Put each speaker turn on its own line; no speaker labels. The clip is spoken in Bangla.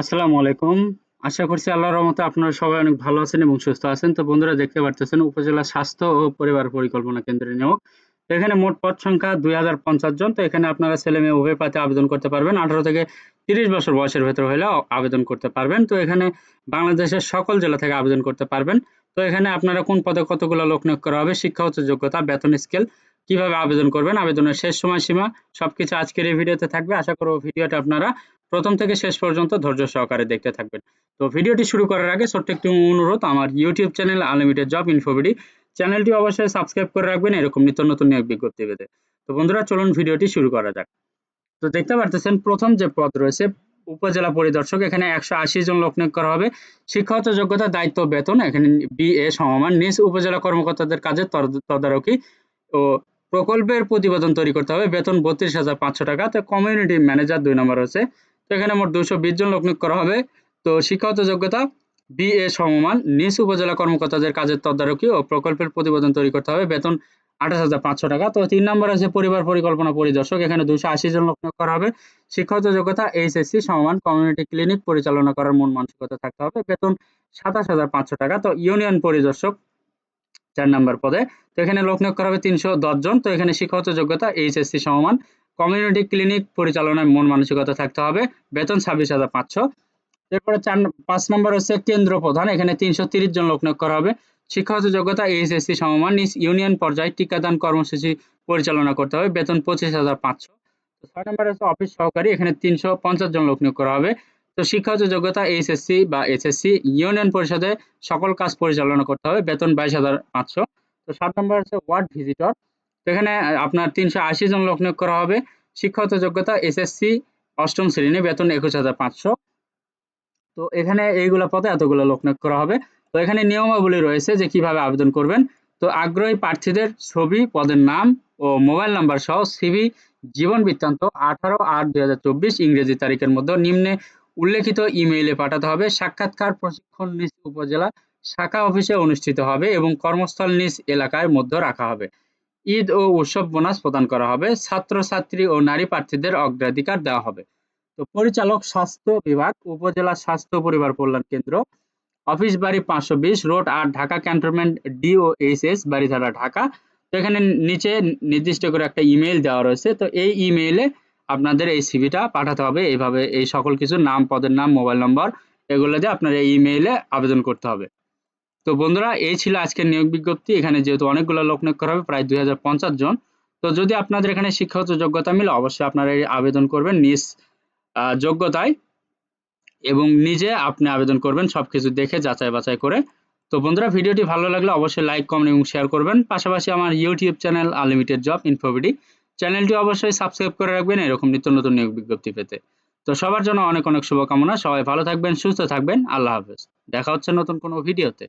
আসসালামু আলাইকুম। আশা করছি আল্লাহর রহমতে আপনারা সবাই অনেক ভালো আছেন এবং সুস্থ আছেন। তো বন্ধুরা, দেখতে পারতেছেন উপজেলা স্বাস্থ্য ও পরিবার পরিকল্পনা কেন্দ্রের নিয়োগ। এখানে মোট পদ সংখ্যা দুই হাজার পঞ্চাশ জন। তো এখানে আপনারা ছেলে মেয়ে উভয় পাতে আবেদন করতে পারবেন। আঠারো থেকে তিরিশ বছর বয়সের ভেতর হলে আবেদন করতে পারবেন। তো এখানে বাংলাদেশের সকল জেলা থেকে আবেদন করতে পারবেন। তো এখানে আপনারা কোন পদে কতগুলো লোক নিয়োগ করা হবে শিক্ষাগত যোগ্যতা, বেতন স্কেল কীভাবে আবেদন করবেন, আবেদনের শেষ সময়সীমা সবকিছু আজকের এই ভিডিওতে থাকবে। আশা করব ভিডিওটা আপনারা প্রথম থেকে শেষ পর্যন্ত ধৈর্য সহকারে দেখতে থাকবেন। তো ভিডিওটি শুরু করার আগে ছোট্ট একটি অনুরোধ, আমার YouTube channel unlimited job info BD চ্যানেলটি অবশ্যই সাবস্ক্রাইব করে রাখবেন এরকম নিত্য নতুন নিয়োগ বিজ্ঞপ্তি পেতে। তো বন্ধুরা, চলুন ভিডিওটি শুরু করা যাক। তো দেখতে পারতেছেন, প্রথম যে পদ রয়েছে, উপজেলা পরিদর্শক, এখানে একশো আশি জন লোক নিয়োগ করা হবে। শিক্ষাগত যোগ্যতা, দায়িত্ব, বেতন, এখানে বিএ সমমান। নিজ উপজেলা কর্মকর্তাদের তদ- তদারকি ও প্রকল্পের প্রতিবেদন তৈরি করতে হবে। বেতন বত্রিশ হাজার পাঁচশো টাকা। তো কমিউনিটি ম্যানেজার দুই নম্বর হচ্ছে তো এখানে মোট দুশো জন লোক নিয়োগ করা হবে। তো শিক্ষাগত যোগ্যতা বিএ সমমান, নিজ উপজেলা কর্মকর্তাদের কাজের তদারকি ও প্রকল্পের প্রতিবেদন তৈরি করতে হবে। বেতন আঠাশ হাজার পাঁচশো টাকা। তো তিন নম্বর আছে পরিবার পরিকল্পনা পরিদর্শক। এখানে দুশো আশি জন লোক করা হবে। শিক্ষাগত যোগ্যতা এইচএসসি সমমান কমিউনিটি ক্লিনিক পরিচালনা করার মন মানসিকতা থাকতে হবে। বেতন সাতাশ হাজার পাঁচশো টাকা। তো ইউনিয়ন পরিদর্শক চার নম্বর পদে। তো এখানে লোক নিয়োগ করা হবে তিনশো দশ জন। তো এখানে শিক্ষাগত যোগ্যতা, এইচএসসি সমমান কমিউনিটি ক্লিনিক পরিচালনায় মন মানসিকতা থাকতে হবে। বেতন ছাব্বিশ হাজার পাঁচশো। এরপরে চার, পাঁচ নম্বর হচ্ছে কেন্দ্র প্রধান। এখানে তিনশো তিরিশ জন লোক নিয়োগ করা হবে। শিক্ষাগত যোগ্যতা, এইচএসসি সমমান ইউনিয়ন পর্যায়ে টিকাদান কর্মসূচি পরিচালনা করতে হবে। বেতন পঁচিশ হাজার পাঁচশো। ছয় নম্বর হচ্ছে অফিস সহকারী। এখানে তিনশো পঞ্চাশ জন লোক নিয়োগ করা হবে। তো শিক্ষাগত যোগ্যতা এইচএসসি বা এইচএসসি ইউনিয়ন পরিষদে সকল কাজ পরিচালনা করতে হবে, বেতন বাইশ হাজার পাঁচশো। তো সাত নম্বর হচ্ছে ওয়ার্ড ভিজিটর। এখানে আপনার তিনশো আশি জন লোক নিয়োগ করা হবে। শিক্ষাগত যোগ্যতা এসএসসি অষ্টম শ্রেণি বেতন একুশ হাজার পাঁচশো। তো এখানে এইগুলো পদে এতগুলো লোক নিয়োগ করা হবে। তো এখানে নিয়মাবলী রয়েছে যে কীভাবে আবেদন করবেন। তো আগ্রহী প্রার্থীদের ছবি, পদের নাম ও মোবাইল নাম্বার সহ সিভি, জীবন বৃত্তান্ত আঠারো আট দুই ইংরেজি তারিখের মধ্যে নিম্নে উল্লেখিত ইমেইলে পাঠাতে হবে, সাক্ষাৎকার প্রশিক্ষণ নিজ উপজেলা শাখা অফিসে অনুষ্ঠিত হবে এবং কর্মস্থল নিজ এলাকার মধ্যে রাখা হবে। ঈদ ও উৎসব বোনাস প্রদান করা হবে, ছাত্রছাত্রী ও নারী প্রার্থীদের অগ্রাধিকার দেওয়া হবে। তো পরিচালক স্বাস্থ্য বিভাগ, উপজেলা স্বাস্থ্য পরিবার কল্যাণ কেন্দ্র, অফিস বাড়ি পাঁচশো বিশ, রোড আট, ঢাকা ক্যান্টনমেন্ট ডিওএইচএস বাড়িধারা ঢাকা। তো এখানে নিচে নির্দিষ্ট করে একটা ইমেল দেওয়া রয়েছে। তো এই ইমেইলে আপনাদের এই সিভিটা পাঠাতে হবে। এইভাবে এই সকল কিছু নাম, পদের নাম, মোবাইল নম্বর, এগুলো দিয়ে আপনার এই ইমেইলে আবেদন করতে হবে। তো বন্ধুরা, এই ছিল আজকের নিয়োগ বিজ্ঞপ্তি। এখানে যেহেতু অনেকগুলো লোক নিয়োগ করা হবে, প্রায় দুই হাজার পঞ্চাশ জন। তো যদি আপনাদের এখানে শিক্ষাগত যোগ্যতা মিলে, অবশ্যই আপনারা এই আবেদন করবেন নিজ যোগ্যতায় এবং নিজে আপনি আবেদন করবেন, সবকিছু দেখে যাচাই বাছাই করে। তো বন্ধুরা, ভিডিওটি ভালো লাগলে অবশ্যই লাইক কমেন্ট এবং শেয়ার করবেন। পাশাপাশি আমার YouTube channel unlimited job info BD চ্যানেলটি অবশ্যই সাবস্ক্রাইব করে রাখবেন, এরকম নিত্য নতুন নিয়োগ বিজ্ঞপ্তি পেতে। তো সবার জন্য অনেক অনেক শুভকামনা, সবাই ভালো থাকবেন, সুস্থ থাকবেন, আল্লাহ হাফেজ। দেখা হচ্ছে নতুন কোনো ভিডিওতে।